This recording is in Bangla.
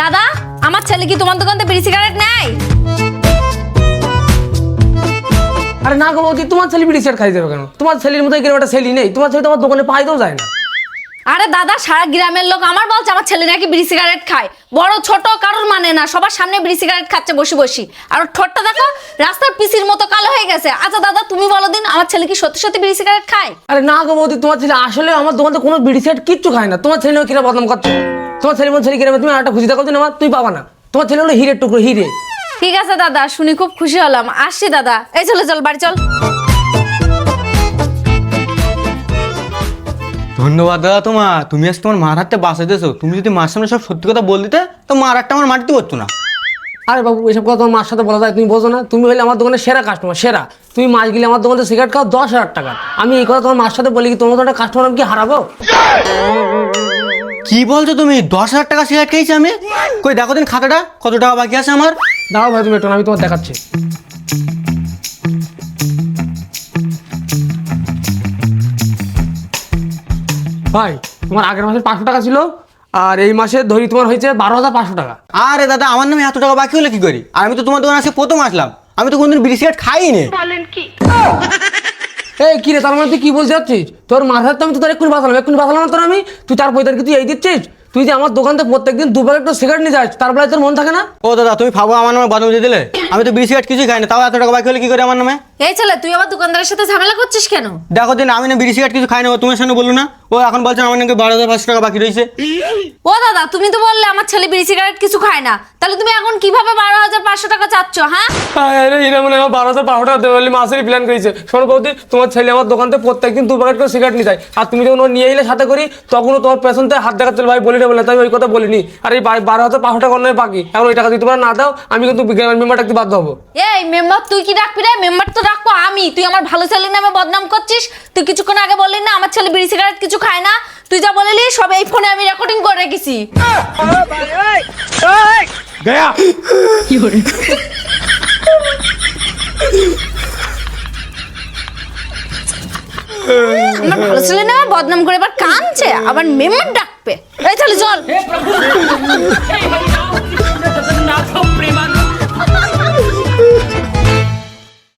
দাদা, আমার ছেলে কি তোমার দোকান থেকে বিড়ি সিগারেট নেয়? আরে না গো তোমার ছেলে বিড়ি সিগারেট খাই দেবে কেন? তোমার ছেলের মতো এরকম একটা ছেলে নেই, তোমার ছেলে তোমার দোকানে পাইতেও যায় না। আরে দাদা সারা গ্রামের লোক আমার বলছে আমার ছেলে নাকি বিড়ি সিগারেট খায়। বড় ছোট কারোর মানে না সবার সামনে বিড়ি সিগারেট খাচ্ছে বসে বসি। আর ঠোঁটটা দেখো রাস্তার পিসির মতো কালো হয়ে গেছে। আচ্ছা দাদা তুমি বলো দিন আমার ছেলে কি সত্যি সত্যি বিড়ি সিগারেট খায়? আরে না গো বৌদি তোমার ছেলে আসলে আমার দোকানে কোনো বিড়ি সিগারেট কিচ্ছু খায় না। তোমার ছেলে কিরা বদনাম করছ? তোমার ছেলে মন ছেলে কিরা তুমি একটা খুশি থাকো না তুই পাবা না। তোমার ছেলে হলো হিরের টুকরো হিরে। ঠিক আছে দাদা শুনি খুব খুশি হলাম। আসছি দাদা। এই চলে চল বাড়ি চল। ধন্যবাদ দাদা তোমার। তুমি আজ তোমার মার হাতে বাঁচাইতেছো তুমি যদি মার সামনে সব সত্যি কথা বল দিতে তো মার একটা আমার মাটিতে পড়তো না। আরে বাবু এসব কথা তোমার মার সাথে বলা যায় তুমি বোঝো না। তুমি হলে আমার দোকানের সেরা কাস্টমার সেরা। তুমি মাস গেলে আমার দোকানে সিগারেট খাও দশ হাজার টাকা। আমি এই কথা তোমার মার সাথে বলি কি তোমার একটা কাস্টমার আমি কি হারাবো? কি বলছো তুমি? দশ হাজার টাকা সিগারেট খেয়েছি আমি? কই দেখো দিন খাতাটা কত টাকা বাকি আছে আমার? দাও ভাই তুমি একটু আমি তোমার দেখাচ্ছি। ভাই তোমার আগের মাসে পাঁচশো টাকা ছিল আর এই মাসে ধরি তোমার হয়েছে বারো হাজার পাঁচশো টাকা। আরে দাদা আমার নামে এত টাকা বাকি হলে কি করি? আর আমি তো তোমার দোকানে আসে প্রথম আসলাম। আমি তো কোনদিন বিড়ি সিগারেট খাইনি। এই কি রে তার মানে তুই কি বলতে যাচ্ছিস তোর মাথার তো আমি তো তোর এক্ষুনি বাঁচালাম এক্ষুনি বাঁচালাম না তোর আমি। তুই তার পয়সা তুই এই দিচ্ছিস? তুই যে আমার দোকান থেকে প্রত্যেকদিন দু প্যাকেট সিগারেট নিয়ে যাস তারপরে তোর মন থাকে না? ও দাদা তুমি ভাবো আমার নামে বদম দিয়ে দিলে? আমি তো বিড়ি সিগারেট কিছুই খাই না তাও এত টাকা বাকি হলে কি করে আমার নামে? এই ছেলে তুই আবার দোকানদারের সাথে ঝামেলা করছিস কেন? দেখো দিন আমি না বিড়ি সিগারেট কিছু খাই না ও তোমার সামনে বলল না? ও এখন বলছে আমার নাকি বারো হাজার পাঁচশো টাকা বাকি রয়েছে। ও দাদা তুমি তো বললে আমার ছেলে বিড়ি সিগারেট কিছু খায় না। তাহলে তুমি এখন কীভাবে বারো হাজার পাঁচশো টাকা চাচ্ছ হ্যাঁ? আরে এরা মনে হয় বারো হাজার বারো টাকা দেবে বলে মাসেরই প্ল্যান করেছে। শোনো বৌদি তোমার ছেলে আমার দোকান থেকে প্রত্যেকদিন দু প্যাকেট করে সিগারেট নিয়ে যায়। আর তুমি যখন ও নিয়ে এলে সাথে করি তখনও তোমার পেছন থেকে হাত দেখাচ্ছিল ভাই বলি না বলে তাই ওই কথা বলিনি। আর এই বারো হাজার পাঁচশো টাকা অন্য বাকি। এখন ওই টাকা যদি তোমরা না দাও আমি কিন্তু গ্রামের মেম্বার ডাকতে বাধ্য হব। এই মেম্বার তুই কি ডাকবি রে? মেম্বার তো ডাকবো আমি। তুই আমার ভালো ছেলের নামে বদনাম করছিস? তুই কিছুক্ষণ আগে বললি না আমার ছেলে বিড়ি সিগারেট কিছু খায় না। তুই যা বললি সব এই ফোনে আমি রেকর্ডিং করে রেখেছি। আমার ভালো ছেলে নামে বদনাম করে এবার কানছে আবার মেম্বার ডাকবে। এই চলে চল।